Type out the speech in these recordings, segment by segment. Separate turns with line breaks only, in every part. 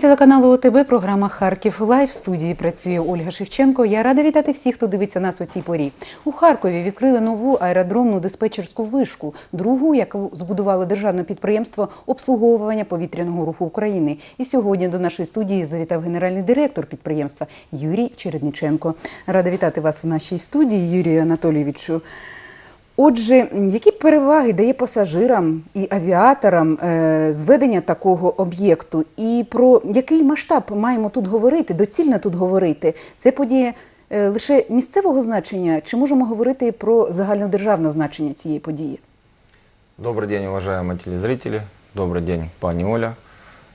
телеканалу ОТБ програма Харків Лайв. В студії працює Ольга Шевченко. Я рада вітати всіх, хто дивиться нас у цій порі. У Харкові відкрили нову аеродромну диспетчерську вишку, другу, яку збудувало державне підприємство обслуговування повітряного руху України. І сьогодні до нашої студії завітав генеральний директор підприємства Юрій Чередниченко. Рада вітати вас в нашій студії, Юрію Анатолійовичу. Отже, м, які переваги дає пасажирам і авіаторам е, зведення такого об'єкту, і про який масштаб маємо тут говорити, доцільно тут говорити? Це подія е, лише місцевого значення, чи можемо говорити про загальнодержавне значення цієї події?
Добрый день, уважаемые телезрители. Добрый день, пани Оля.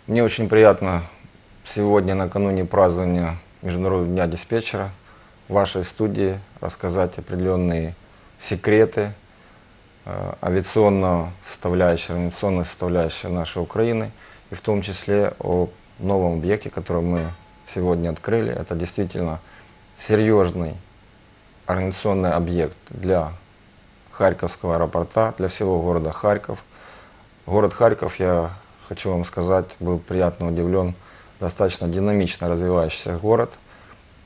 Мне очень приятно сегодня, накануне празднования Международного дня диспетчера, в вашей студии рассказать определенные секреты э, авиационного составляющего, авиационной составляющей нашей Украины, и в том числе о новом объекте, который мы сегодня открыли. Это действительно серьезный организационный объект для Харьковского аэропорта, для всего города Харьков. Город Харьков, я хочу вам сказать, был приятно удивлен, достаточно динамично развивающийся город.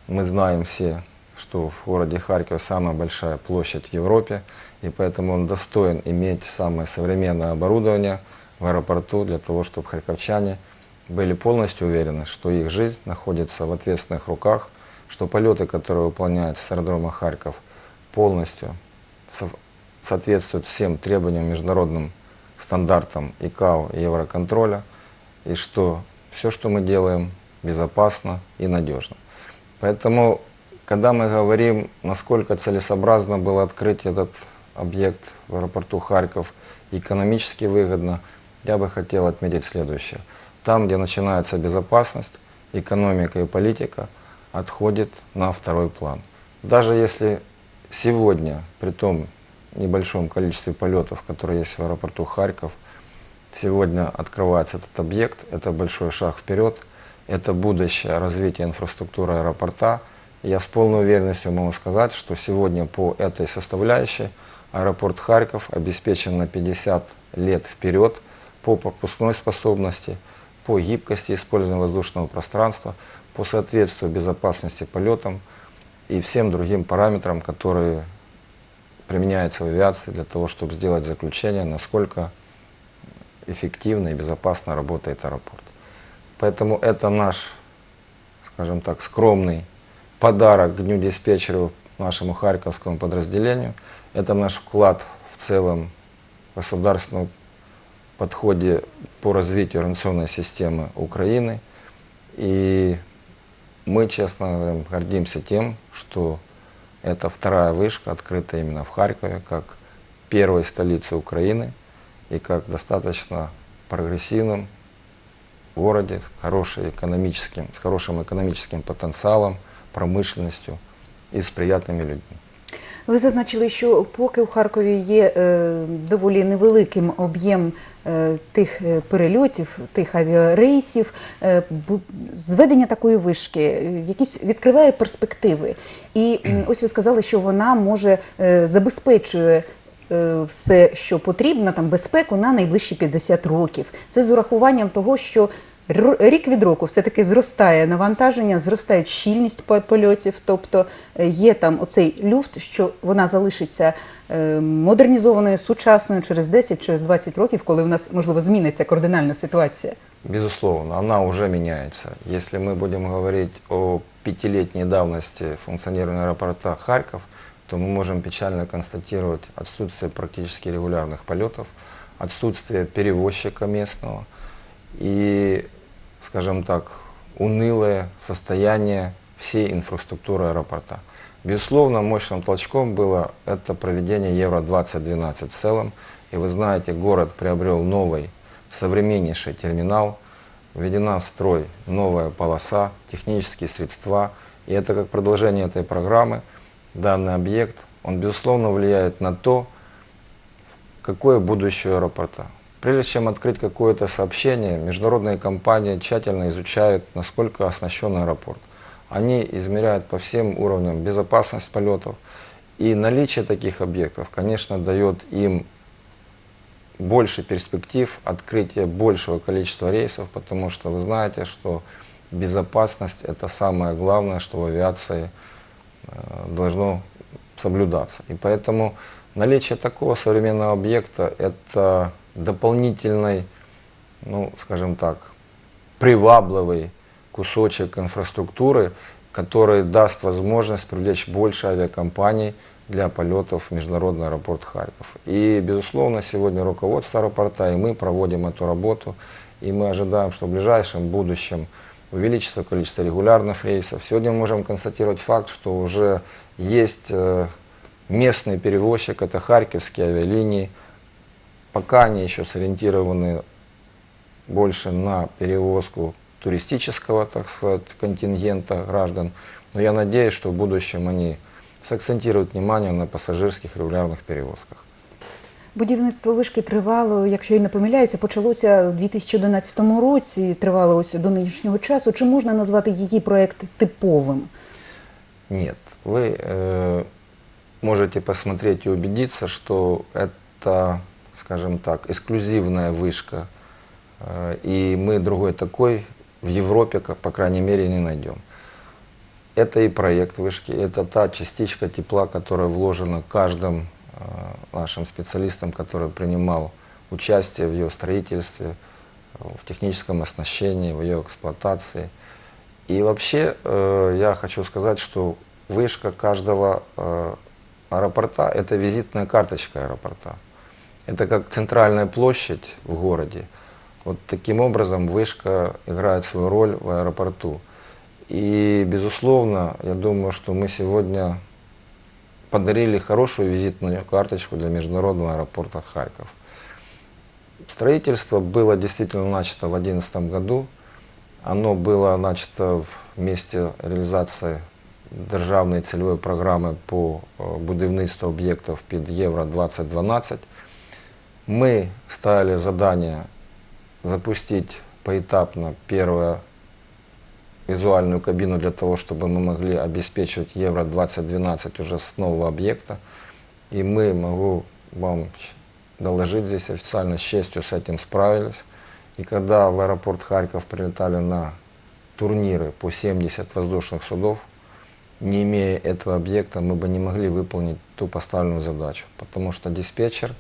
Мы знаем все, что в городе Харьков самая большая площадь в Европе, и поэтому он достоин иметь самое современное оборудование в аэропорту для того, чтобы харьковчане были полностью уверены, что их жизнь находится в ответственных руках, что полеты, которые выполняются с аэродрома Харьков, полностью со- соответствуют всем требованиям международным стандартам ИКАО и Евроконтроля, и что все, что мы делаем, безопасно и надежно. Поэтому, когда мы говорим, насколько целесообразно было открыть этот объект в аэропорту Харьков, экономически выгодно, я бы хотел отметить следующее. Там, где начинается безопасность, экономика и политика отходит на второй план. Даже если сегодня, при том небольшом количестве полетов, которые есть в аэропорту Харьков, сегодня открывается этот объект, это большой шаг вперед, это будущее развитие инфраструктуры аэропорта. Я с полной уверенностью могу сказать, что сегодня по этой составляющей аэропорт Харьков обеспечен на 50 лет вперед по пропускной способности, по гибкости использования воздушного пространства, по соответствию безопасности полетам и всем другим параметрам, которые применяются в авиации для того, чтобы сделать заключение, насколько эффективно и безопасно работает аэропорт. Поэтому это наш, скажем так, скромный подарок к Дню диспетчеру нашему харьковскому подразделению. Это наш вклад в целом в государственном подходе по развитию организационной системы Украины. И мы, честно гордимся тем, что это вторая вышка, открытая именно в Харькове, как первой столице Украины и как достаточно прогрессивном городе с, хорошей экономическим, с хорошим экономическим потенциалом, промышленностью и с приятными людьми.
Ви зазначили, що поки у Харкові є е, доволі невеликим об'єм е, тих е, перельотів, тих авіарейсів, е, зведення такої вишки е, якісь відкриває перспективи. І ось ви сказали, що вона може е, забезпечує. е, Все, що потрібно, там безпеку на найближчі 50 років. Це з урахуванням того, що рік від року все-таки зростає навантаження, зростає щільність по- польотів, тобто е, є там оцей люфт, що вона залишиться е, модернізованою, сучасною через 10, через 20 років, коли у нас можливо зміниться кардинальна ситуація.
Безусловно, она уже меняется. Если мы будем говорить о пятилетней давности функционирования аэропорта Харьков, то мы можем печально констатировать отсутствие практически регулярных полетов, отсутствие перевозчика местного и, Скажем так, унылое состояние всей инфраструктуры аэропорта. Безусловно, мощным толчком было это проведение Евро-2012 в целом. И вы знаете, город приобрел новый, современнейший терминал, введена в строй новая полоса, технические средства. И это как продолжение этой программы, данный объект, он безусловно влияет на то, какое будущее аэропорта. Прежде чем открыть какое-то сообщение, международные компании тщательно изучают, насколько оснащен аэропорт. Они измеряют по всем уровням безопасность полетов. И наличие таких объектов, конечно, дает им больше перспектив открытия большего количества рейсов, потому что вы знаете, что безопасность это самое главное, что в авиации э, должно соблюдаться. И поэтому наличие такого современного объекта это дополнительный, ну, скажем так, привабливый кусочек инфраструктуры, который даст возможность привлечь больше авиакомпаний для полетов в международный аэропорт Харьков. И, безусловно, сегодня руководство аэропорта и мы проводим эту работу, и мы ожидаем, что в ближайшем будущем увеличится количество регулярных рейсов. Сегодня мы можем констатировать факт, что уже есть э, местный перевозчик, это харьковские авиалинии, пока они еще сориентированы больше на перевозку туристического, так сказать, контингента граждан. Но я надеюсь, что в будущем они сакцентируют внимание на пассажирских регулярных перевозках.
Будівництво вишки тривало, якщо я не помиляюся, почалося у 2011 році, тривало ось до нинішнього часу. Чи можна назвати її проект типовим?
Нет, вы э, можете посмотреть и убедиться, что это, скажем так, эксклюзивная вышка, э, и мы другой такой в Европе, как, по крайней мере, не найдем. Это и проект вышки, это та частичка тепла, которая вложена каждым э, нашим специалистом, который принимал участие в ее строительстве, э, в техническом оснащении, в ее эксплуатации. И вообще э, я хочу сказать, что вышка каждого э, аэропорта – это визитная карточка аэропорта. Это как центральная площадь в городе. Вот таким образом вышка играет свою роль в аэропорту. И, безусловно, я думаю, что мы сегодня подарили хорошую визитную карточку для международного аэропорта Харьков. Строительство было действительно начато в 2011 году. Оно было начато в месте реализации державної цільової програми по е, будівництву об'єктів під Євро 2012. Мы ставили задание запустить поэтапно первую визуальную кабину для того, чтобы мы могли обеспечивать Евро 2012 уже с нового объекта. И мы, могу вам доложить здесь официально, с честью с этим справились. И когда в аэропорт Харьков прилетали на турниры по 70 воздушных судов, не имея этого объекта, мы бы не могли выполнить ту поставленную задачу. Потому что диспетчер,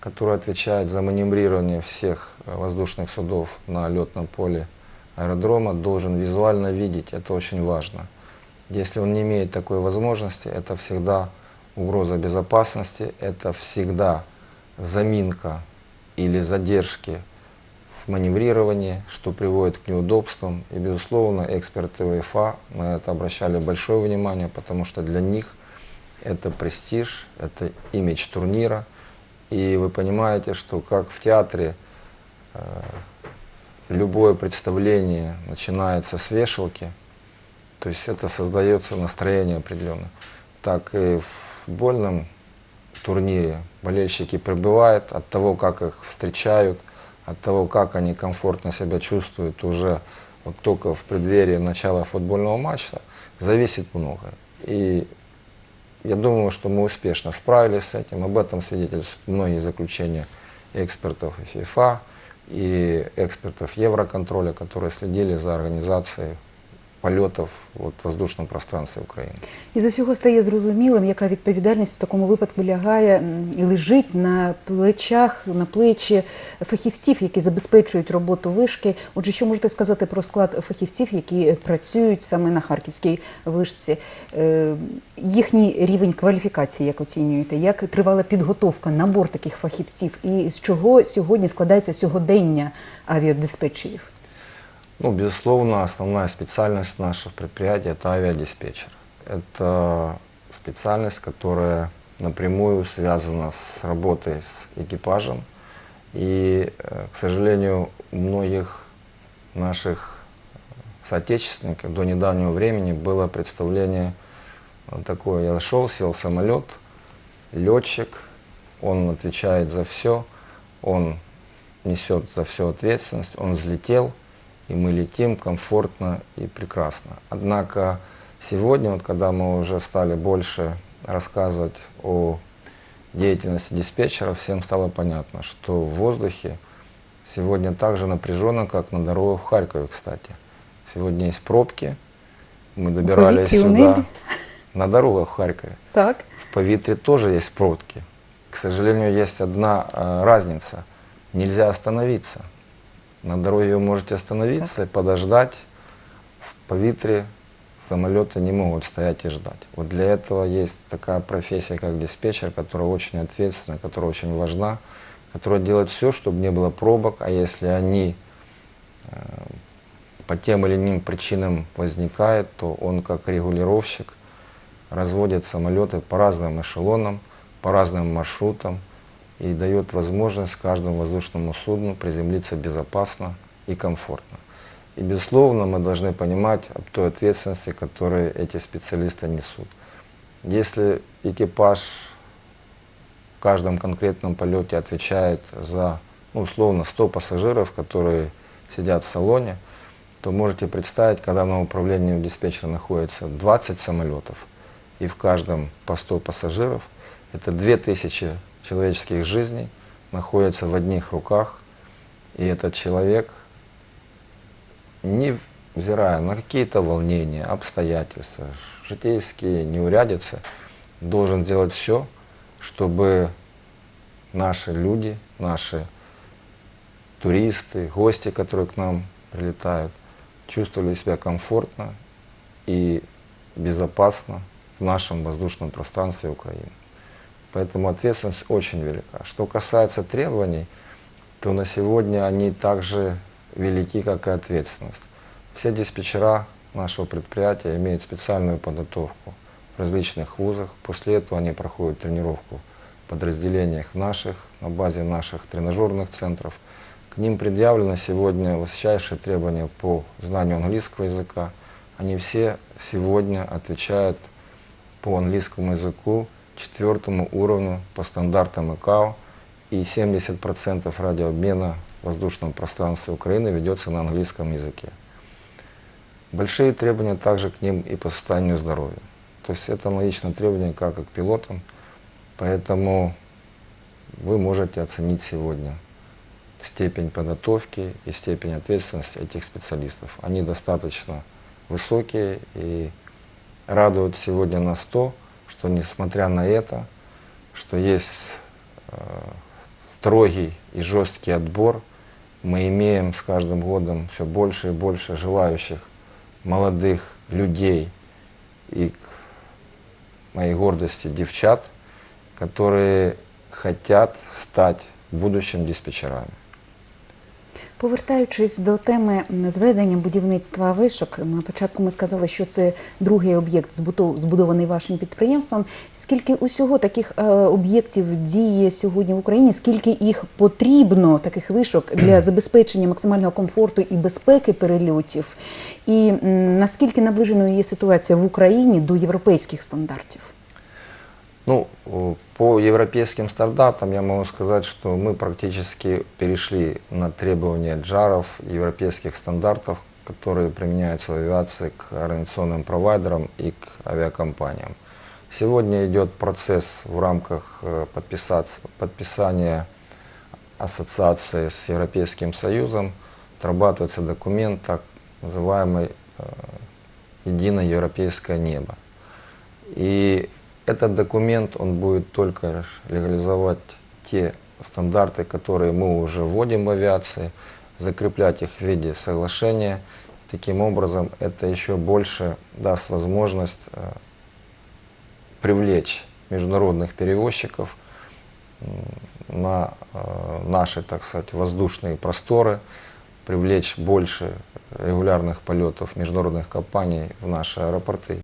который отвечает за маневрирование всех э, воздушных судов на летном поле аэродрома, должен визуально видеть. Это очень важно. Если он не имеет такой возможности, это всегда угроза безопасности, это всегда заминка или задержки в маневрировании, что приводит к неудобствам. И, безусловно, эксперты УЕФА на это обращали большое внимание, потому что для них это престиж, это имидж турнира. И вы понимаете, что как в театре э, любое представление начинается с вешалки, то есть это создается настроение определенное, так и в футбольном турнире болельщики прибывают от того, как их встречают, от того, как они комфортно себя чувствуют уже вот только в преддверии начала футбольного матча, зависит многое. И я думаю, что мы успешно справились с этим. Об этом свидетельствуют многие заключения экспертов и ФИФА, и экспертов Евроконтроля, которые следили за организацией полетов вот, в воздушном пространстве України.
І з усього стає зрозумілим, яка відповідальність в такому випадку лягає і лежить на плечах, на плечі фахівців, які забезпечують роботу вишки. Отже, що можете сказати про склад фахівців, які працюють саме на харківській вишці? Е, Їхній рівень кваліфікації, як оцінюєте, як тривала підготовка, набор таких фахівців, і з чого сьогодні складається сьогодення авіадиспетчерів?
Ну, безусловно, основная специальность нашего предприятия – это авиадиспетчер. Это специальность, которая напрямую связана с работой с экипажем. И, э, к сожалению, у многих наших соотечественников до недавнего времени было представление вот такое. Я шел, сел в самолет, летчик, он отвечает за все, он несет за все ответственность, он взлетел, и мы летим комфортно и прекрасно. Однако сегодня, вот, когда мы уже стали больше рассказывать о деятельности диспетчера всем стало понятно, что в воздухе сегодня так же напряженно, как на дорогах в Харькове, кстати. Сегодня есть пробки. Мы добирались
повітрі, у
сюда
небі.
на дорогах в Харькове.
Так.
В повітрі тоже есть пробки. К сожалению, есть одна э, разница. Нельзя остановиться. На дороге вы можете остановиться подождать. В повітрі самолеты не могут стоять и ждать. Вот для этого есть такая профессия, как диспетчер, которая очень ответственна, которая очень важна, которая делает все, чтобы не было пробок, а если они э, по тем или иным причинам возникают, то он как регулировщик разводит самолеты по разным эшелонам, по разным маршрутам и дает возможность каждому воздушному судну приземлиться безопасно и комфортно. И, безусловно, мы должны понимать об той ответственности, которую эти специалисты несут. Если экипаж в каждом конкретном полете отвечает за, ну, условно, 100 пассажиров, которые сидят в салоне, то можете представить, когда на управлении у диспетчера находится 20 самолетов, и в каждом по 100 пассажиров, это 2000 человеческих жизней находятся в одних руках, и этот человек, невзирая на какие-то волнения, обстоятельства, житейские неурядицы, должен сделать все, чтобы наши люди, наши туристы, гости, которые к нам прилетают, чувствовали себя комфортно и безопасно в нашем воздушном пространстве Украины. Поэтому ответственность очень велика. Что касается требований, то на сегодня они также велики, как и ответственность. Все диспетчера нашего предприятия имеют специальную подготовку в различных вузах. После этого они проходят тренировку в подразделениях наших, на базе наших тренажерных центров. К ним предъявлено сегодня высочайшие требования по знанию английского языка. Они все сегодня отвечают по английскому языку четвертому уровню по стандартам ИКАО, и 70% радиообмена в воздушном пространстве Украины ведется на английском языке. Большие требования также к ним и по состоянию здоровья. То есть это аналогично требования как и к пилотам, поэтому вы можете оценить сегодня степень подготовки и степень ответственности этих специалистов. Они достаточно высокие и радуют сегодня нас то, что несмотря на это, что есть э, строгий и жесткий отбор, мы имеем с каждым годом все больше и больше желающих молодых людей и к моей гордости девчат, которые хотят стать будущим диспетчерами.
Повертаючись до теми зведення будівництва вишок, на початку ми сказали, що це другий об'єкт, збудований вашим підприємством. Скільки усього таких е, об'єктів діє сьогодні в Україні? Скільки їх потрібно, таких вишок, для забезпечення максимального комфорту і безпеки перельотів? І наскільки наближеною є ситуація в Україні до європейських стандартів?
Ну, э, по европейским стандартам я могу сказать, что мы практически перешли на требования джаров, европейских стандартов, которые применяются в авиации к организационным провайдерам и к авиакомпаниям. Сегодня идет процесс в рамках э, подписания ассоциации с Европейским Союзом, отрабатывается документ, так называемый э, «Единое европейское небо». И этот документ, он будет только легализовать те стандарты, которые мы уже вводим в авиации, закреплять их в виде соглашения. Таким образом, это еще больше даст возможность э, привлечь международных перевозчиков на э, наши, так сказать, воздушные просторы, привлечь больше регулярных полетов международных компаний в наши аэропорты.